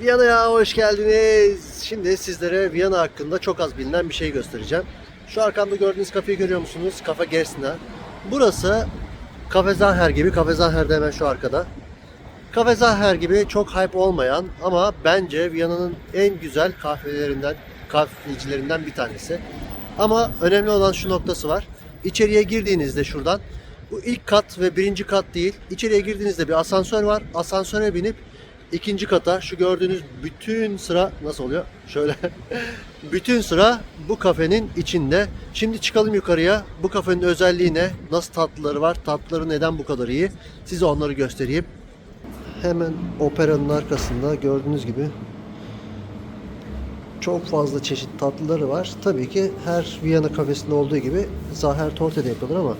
Viyana'ya hoş geldiniz. Şimdi sizlere Viyana hakkında çok az bilinen bir şey göstereceğim. Şu arkamda gördüğünüz kafeyi görüyor musunuz? Kafe Gersna. Burası Kafe Zahar gibi. Kafe Zahar da hemen şu arkada. Kafe Zahar gibi çok hype olmayan ama bence Viyana'nın en güzel kahvelerinden, kahvecilerinden bir tanesi. Ama önemli olan şu noktası var. İçeriye girdiğinizde şuradan bu ilk kat ve birinci kat değil. İçeriye girdiğinizde bir asansör var. Asansöre binip ikinci kata şu gördüğünüz bütün sıra nasıl oluyor? Şöyle bütün sıra bu kafenin içinde. Şimdi çıkalım yukarıya. Bu kafenin özelliği ne? Nasıl tatlıları var? Tatlıları neden bu kadar iyi? Size onları göstereyim. Hemen operanın arkasında gördüğünüz gibi çok fazla çeşit tatlıları var. Tabii ki her Viyana kafesinde olduğu gibi Zaher Torte de yapıyorlar ama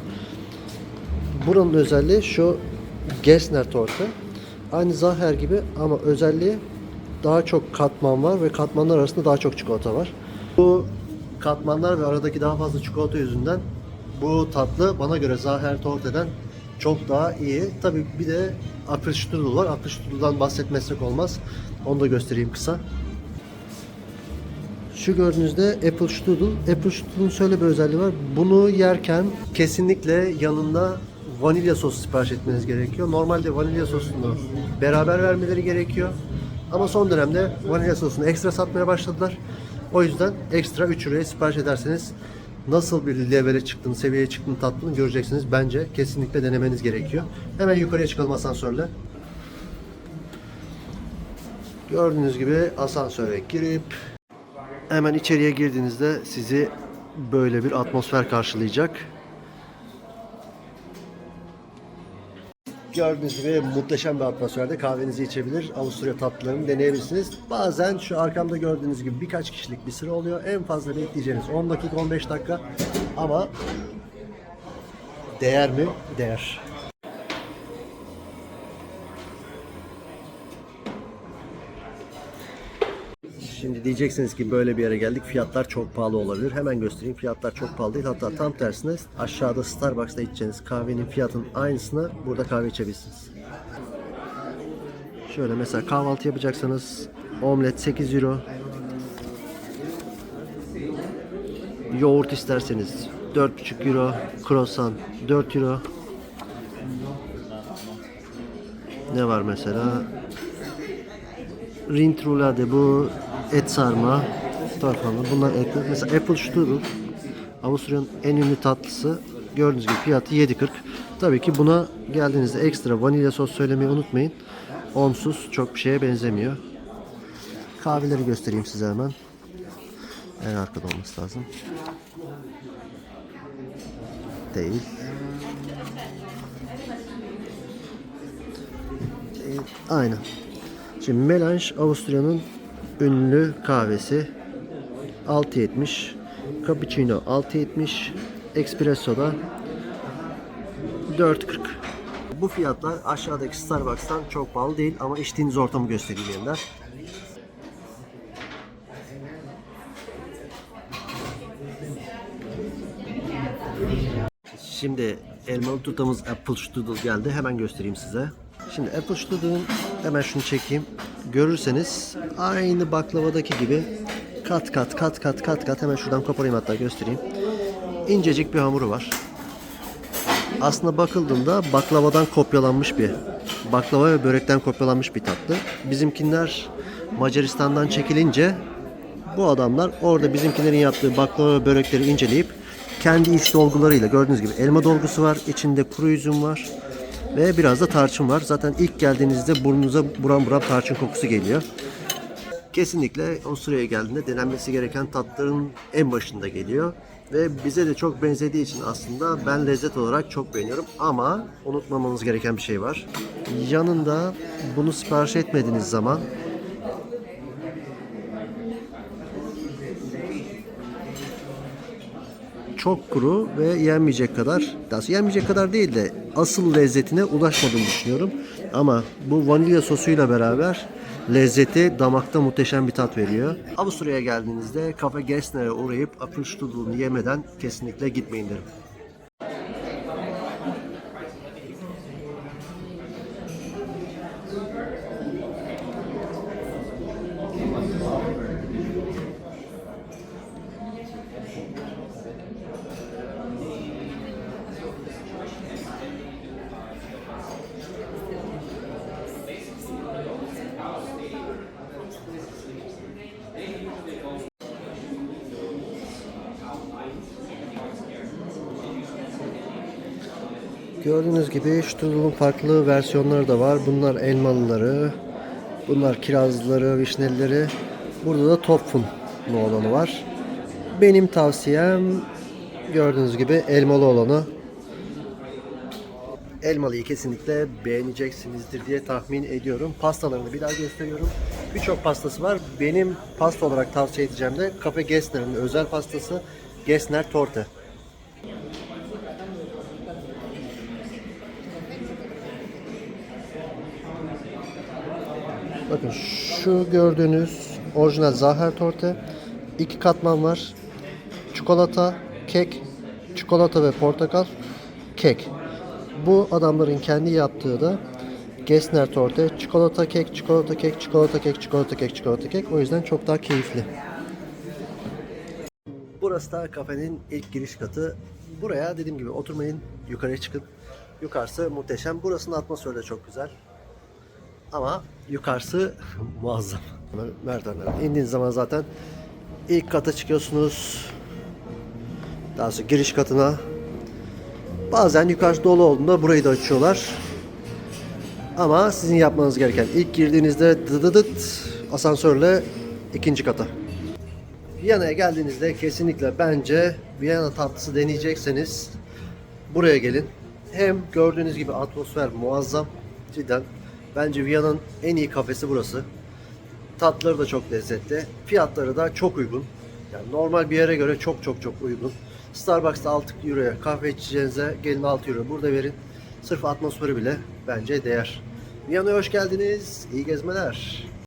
buranın özelliği şu Gessner Torte. Aynı Zaher gibi ama özelliği daha çok katman var ve katmanlar arasında daha çok çikolata var. Bu katmanlar ve aradaki daha fazla çikolata yüzünden bu tatlı bana göre Zaher Torte'den çok daha iyi. Tabii bir de Apfelstrudel var. Apfelstrudel'dan bahsetmezsek olmaz. Onu da göstereyim kısa. Şu gördüğünüzde Apple Strudel. Apple Strudel'ın şöyle bir özelliği var. Bunu yerken kesinlikle yanında vanilya sosu sipariş etmeniz gerekiyor. Normalde vanilya sosunu beraber vermeleri gerekiyor. Ama son dönemde vanilya sosunu ekstra satmaya başladılar. O yüzden ekstra 3 liraya sipariş ederseniz nasıl bir levele çıktığını, seviyeye çıktığını tatlını göreceksiniz. Bence kesinlikle denemeniz gerekiyor. Hemen yukarıya çıkalım asansörle. Gördüğünüz gibi asansöre girip Hemen içeriye girdiğinizde sizi böyle bir atmosfer karşılayacak. Gördüğünüz gibi muhteşem bir atmosferde kahvenizi içebilir, Avusturya tatlılarını deneyebilirsiniz. Bazen şu arkamda gördüğünüz gibi birkaç kişilik bir sıra oluyor. En fazla bekleyeceğiniz 10 dakika 15 dakika ama değer mi? Değer. Şimdi diyeceksiniz ki böyle bir yere geldik fiyatlar çok pahalı olabilir. Hemen göstereyim fiyatlar çok pahalı değil. Hatta tam tersine aşağıda Starbucks'ta içeceğiniz kahvenin fiyatının aynısına burada kahve içebilirsiniz. Şöyle mesela kahvaltı yapacaksanız omlet 8 euro. Yoğurt isterseniz 4,5 euro. Croissant 4 euro. Ne var mesela? Rintrulade bu et sarma tarfanlı. Bunlar ekmek. Mesela Apple Strudel Avusturya'nın en ünlü tatlısı. Gördüğünüz gibi fiyatı 7.40. Tabii ki buna geldiğinizde ekstra vanilya sos söylemeyi unutmayın. Onsuz çok bir şeye benzemiyor. Kahveleri göstereyim size hemen. En arkada olması lazım. Değil. Değil. Aynen. Şimdi Melange Avusturya'nın ünlü kahvesi 6.70 Cappuccino 6.70 Espresso da 4.40 Bu fiyatlar aşağıdaki Starbucks'tan çok pahalı değil ama içtiğiniz ortamı göstereyim yeniden. Şimdi elmalı tutamız Apple Strudel geldi. Hemen göstereyim size. Şimdi Apple Strudel'ın hemen şunu çekeyim. Görürseniz aynı baklavadaki gibi kat kat kat kat kat kat hemen şuradan koparayım hatta göstereyim. İncecik bir hamuru var. Aslında bakıldığında baklavadan kopyalanmış bir baklava ve börekten kopyalanmış bir tatlı. Bizimkiler Macaristan'dan çekilince bu adamlar orada bizimkilerin yaptığı baklava ve börekleri inceleyip kendi iç dolgularıyla gördüğünüz gibi elma dolgusu var, içinde kuru üzüm var ve biraz da tarçın var. Zaten ilk geldiğinizde burnunuza buram buram tarçın kokusu geliyor. Kesinlikle o sıraya geldiğinde denenmesi gereken tatların en başında geliyor. Ve bize de çok benzediği için aslında ben lezzet olarak çok beğeniyorum. Ama unutmamamız gereken bir şey var. Yanında bunu sipariş etmediğiniz zaman çok kuru ve yenmeyecek kadar, daha yenmeyecek kadar değil de asıl lezzetine ulaşmadığını düşünüyorum. Ama bu vanilya sosuyla beraber lezzeti damakta muhteşem bir tat veriyor. Avusturya'ya geldiğinizde Kafe Gessner'e uğrayıp Apfelstrudel'unu yemeden kesinlikle gitmeyin derim. Gördüğünüz gibi Strudel'un farklı versiyonları da var. Bunlar elmalıları, bunlar kirazlıları, vişnelileri. Burada da Topfun'lu olanı var. Benim tavsiyem gördüğünüz gibi elmalı olanı. Elmalıyı kesinlikle beğeneceksinizdir diye tahmin ediyorum. Pastalarını bir daha gösteriyorum. Birçok pastası var. Benim pasta olarak tavsiye edeceğim de Cafe Gessner'in özel pastası Gessner Torte. Bakın şu gördüğünüz orijinal Zahar torte. iki katman var. Çikolata, kek, çikolata ve portakal, kek. Bu adamların kendi yaptığı da Gessner torte. Çikolata kek, çikolata kek, çikolata kek, çikolata kek, çikolata kek. O yüzden çok daha keyifli. Burası da kafenin ilk giriş katı. Buraya dediğim gibi oturmayın, yukarıya çıkın. Yukarısı muhteşem. Burasının atmosferi de çok güzel. Ama yukarısı muazzam. Merdivenler. İndiğiniz zaman zaten ilk kata çıkıyorsunuz. Daha sonra giriş katına. Bazen yukarısı dolu olduğunda burayı da açıyorlar. Ama sizin yapmanız gereken ilk girdiğinizde dıdıdıt asansörle ikinci kata. Viyana'ya geldiğinizde kesinlikle bence Viyana tatlısı deneyecekseniz buraya gelin. Hem gördüğünüz gibi atmosfer muazzam. Cidden bence Viyana'nın en iyi kafesi burası. Tatları da çok lezzetli. Fiyatları da çok uygun. Yani normal bir yere göre çok çok çok uygun. Starbucks'ta 6 euroya kahve içeceğinize gelin 6 euro burada verin. Sırf atmosferi bile bence değer. Viyana'ya hoş geldiniz. İyi gezmeler.